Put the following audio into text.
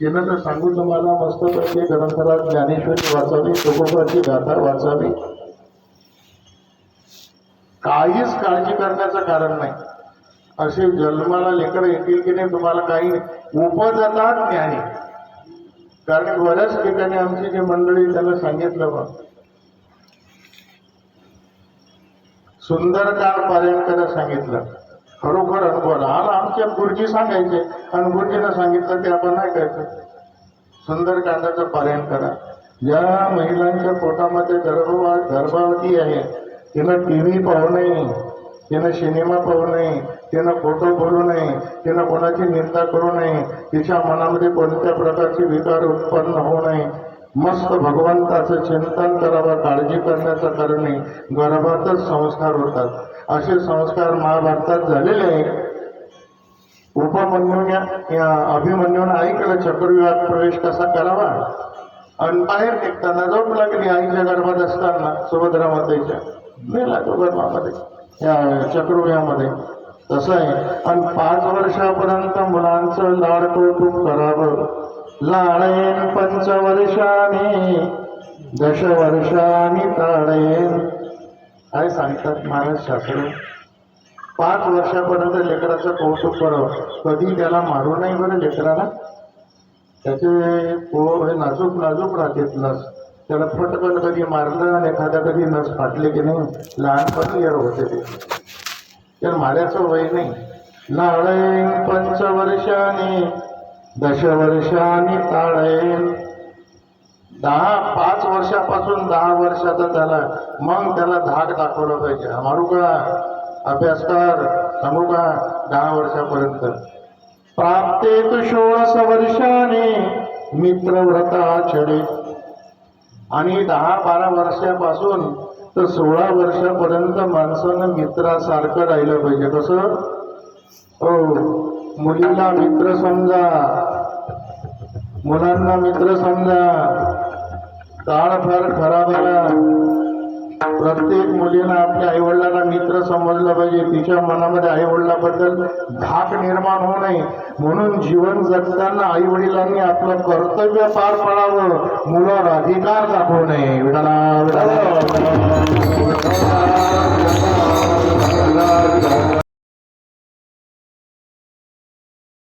तिनं तर सांगू तुम्हाला मस्तपैकी ग्रंथराज ज्ञानेश्वरी वाचावी तुकोबाची गाथा वाचावी. काहीच काळजी करण्याचं कारण नाही. असे जन्माला लेकर येतील की नाही तुम्हाला काही उपजतात ज्ञानी. कारण बऱ्याच ठिकाणी आमची जी मंडळी त्यांना सांगितलं बा सुंदरकांड पारायण करायला सांगितलं. खरोखर अनुभव आला आमचे आमच्या गुरुजी सांगायचे. आणि गुरुजीनं सांगितलं ते आपण नाही करायचं. सुंदरकांडाचं पालन करा. ज्या महिलांच्या पोटामध्ये गर्भवा गर्भावती आहे तिनं टी व्ही पाहू नये तिनं सिनेमा पाहू नये तिनं फोटो बोलू नये तिनं कोणाची निंदा करू नये तिच्या मनामध्ये कोणत्या प्रकारचे विकार उत्पन्न होऊ नये. मस्त भगवंताचं चिंतन करावं काळजी करण्याचं कारण नाही. गर्भातच संस्कार होतात. असे संस्कार महाभारतात झालेले आहे उपमन्यून या अभिमन्यूने ऐकलं चक्रव्यूहात प्रवेश कसा करावा? आणि बाहेर निघताना झोप लागली आईच्या गर्भात असताना सुभद्रा मातेच्या मेला तो गर्भामध्ये या चक्रव्यूहामध्ये तसं आहे. आणि पाच वर्षापर्यंत मुलांचं लाड कौतुक करावं. लाळेन पंचवर्षाने दश वर्षाने काय सांगतात महाराज शास्त्र पाच वर्षापर्यंत लेकराचं कौतुक करावं कधी त्याला मारू नाही बरं लेकराला? त्याचे पो हे म्हणजे नाजूक नाजूक राहतात नस. त्याला फटकन कधी मारलं आणि एखाद्या कधी नस फाटले की नाही लहानपणी येड होते ते. त्याला माऱ्याचं वय नाही. लाळेन पंचवर्षाने दशवर्षांनी ताळेन दहा पाच वर्षापासून दहा वर्षाचा झाला मग त्याला धाक दाखवलं पाहिजे. मारू का? अभ्यास कर सांगू का? दहा वर्षापर्यंत. प्राप्तेत षोळस वर्षाने मित्रव्रताचडे आणि दहा बारा वर्षापासून तर सोळा वर्षापर्यंत माणसानं मित्रासारखं राहिलं पाहिजे. कसं? हो मुलीला मित्र समजा. मुलांना मित्र समजा. काळ फार खराब आला प्रत्येक मुलीनं आपल्या आईवडिलांना मित्र समजलं पाहिजे. तिच्या मनामध्ये आईवडिलाबद्दल धाक निर्माण होऊ नये. म्हणून जीवन जगताना आईवडिलांनी आपलं कर्तव्य पार पाडावं. मुलावर अधिकार दाखवू नये. विडाला विडाला